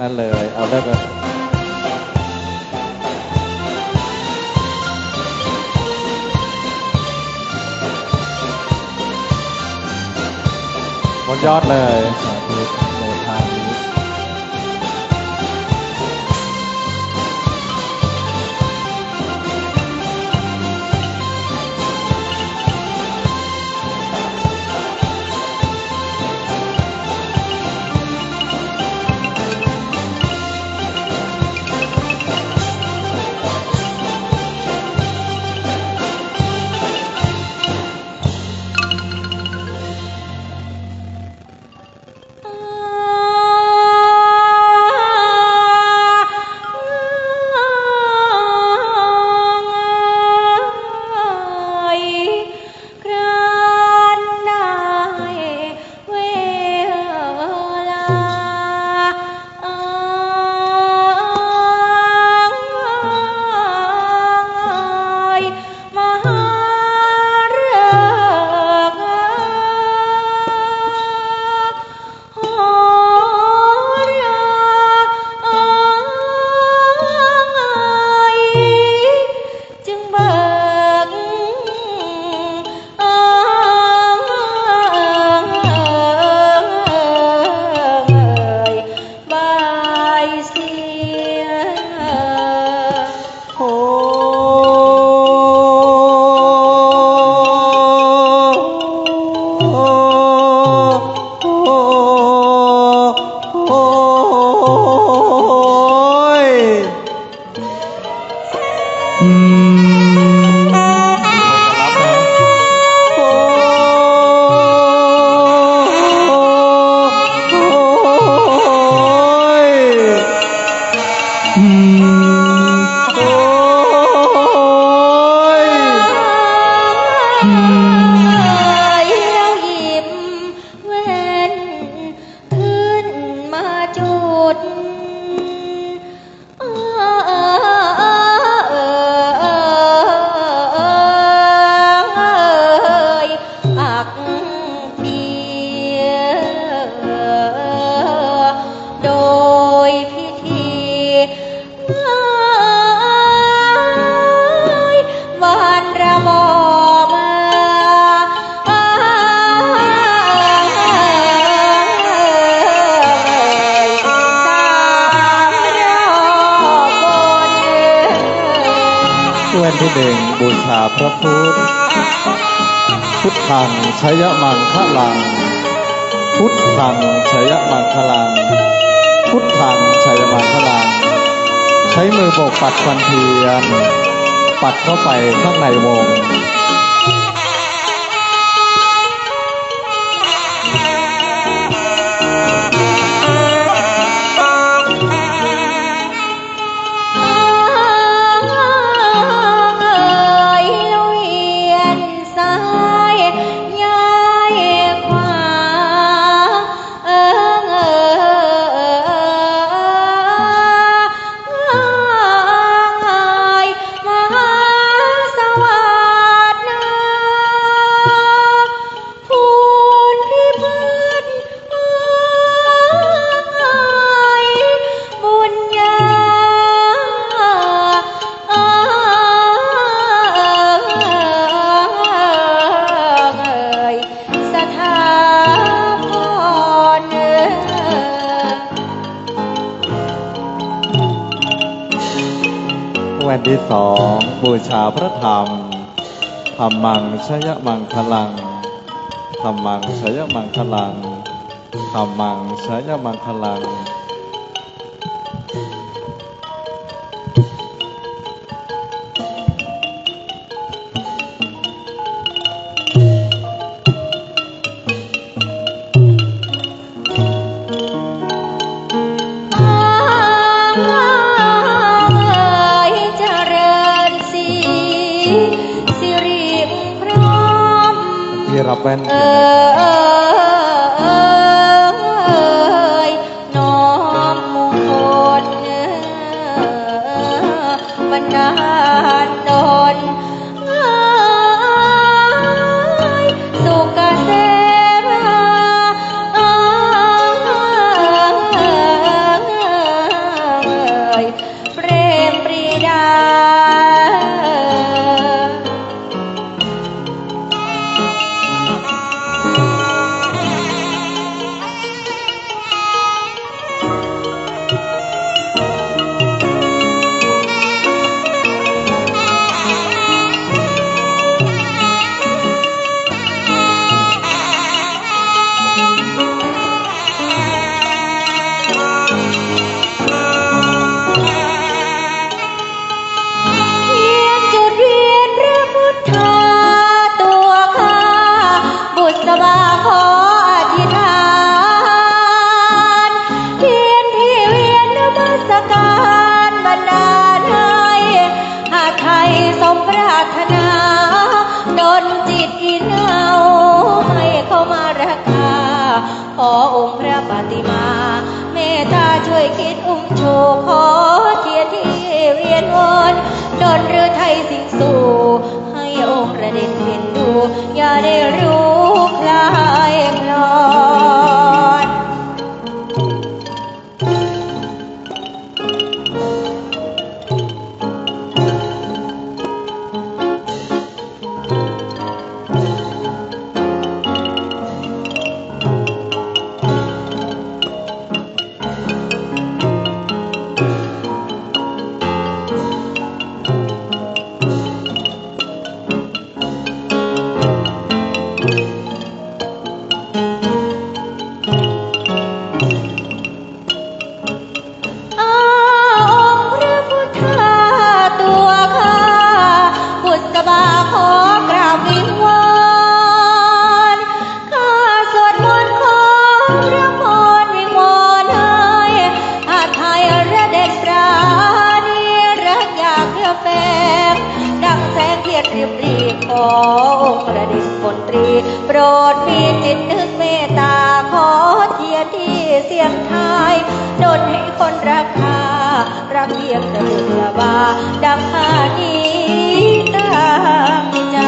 นั่นเลย เอาเลิกเลยบนยอดเลย ล นที่หนึ่งบูชาพระพุทธ พุทธังชยมังคลัง พุทธังชยมังคลัง พุทธังชยมังคลัง ใช้มือโบกปัดควันเทียน ปัดเข้าไปข้างในวง นที่สองบูชาพระธรรมธรรมังชยมังคลังธรรมังชยมังคลังธรรมังชยมังคลัง ที่ ขอองค์พระปฏิมา เมตตาช่วยคิดอุ้มโชขอเทียนที่เวียนวนดนหรือไทยสิงสู่ ให้องค์ประเด็นเวีนดู อย่าได้รู้ ขอองค์ระดิษมนตรี โปรดมีจิตนึกเมตตาขอเทียนที่เสียงไทยดนให้คนรักคารักเพียงแต่เบื่อว่าดังหานี้ตามใจ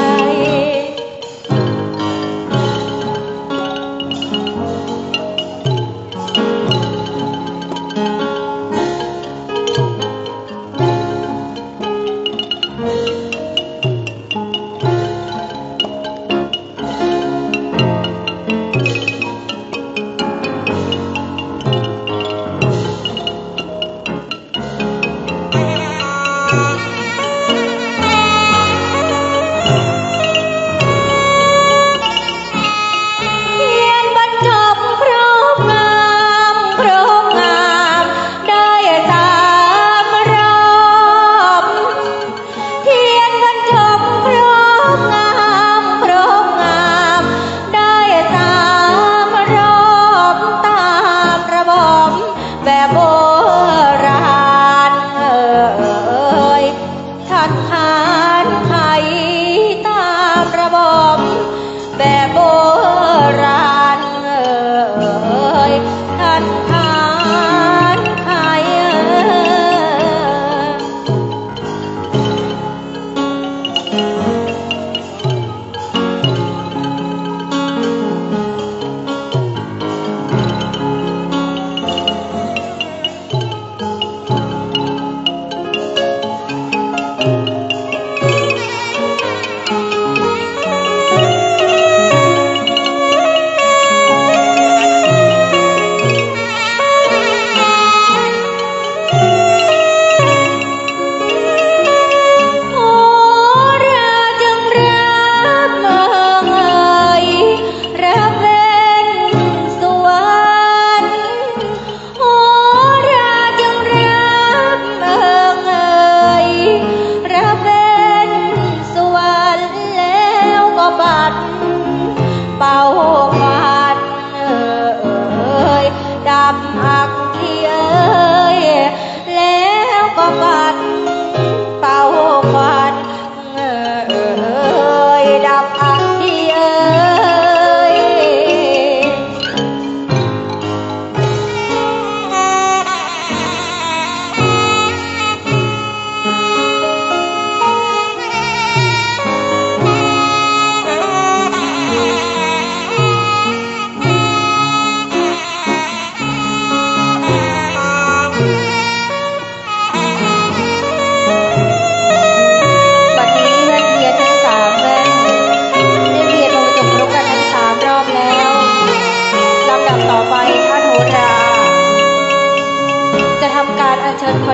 nobody.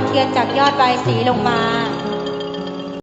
ดเทียนจากยอดใบสีลงมา